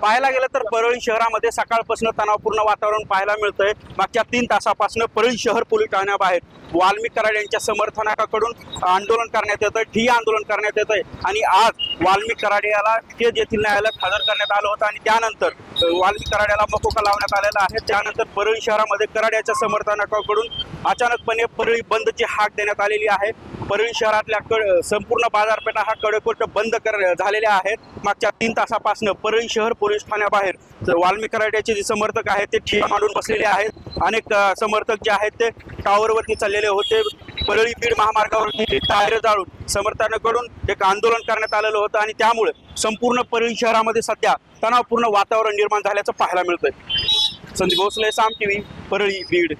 पाहायला गेलं तर परळी शहरामध्ये सकाळपासून तणावपूर्ण वातावरण पाहायला मिळतंय. मागच्या तीन तासापासून परळी शहर पोलीस ठाण्याबाहेर. वाल्मिक कराड यांच्या समर्थनाकडून आंदोलन करण्यात येतं ठिय्या आंदोलन करण्यात येतंय. आणि आज वाल्मिक कराड याला केज येथील न्यायालयात हजर करण्यात आलं होतं आणि त्यानंतर वाल्मिक कराड याला मकोका लावण्यात आलेला आहे. त्यानंतर परळी शहरामध्ये कराड याच्या समर्थनाकडून अचानकपणे परळी बंदची हाक देण्यात आलेली आहे. परळी शहरातल्या कड संपूर्ण बाजारपेठा हा कडकोट बंद कर झालेल्या आहेत. मागच्या तीन तासापासून परळी शहर पोलीस ठाण्याबाहेर वाल्मिक कराट्याचे जे समर्थक आहेत ते ठिय्या मांडून बसलेले आहेत. अनेक समर्थक जे आहेत ते टावरवरती चाललेले होते. परळी बीड महामार्गावरती टायर जाळून समर्थकांकडून एक आंदोलन करण्यात आलेलं होतं आणि त्यामुळे संपूर्ण परळी शहरामध्ये सध्या तणावपूर्ण वातावरण निर्माण झाल्याचं पाहायला मिळतंय. संदीप भोसले साम टीव्ही परळी बीड.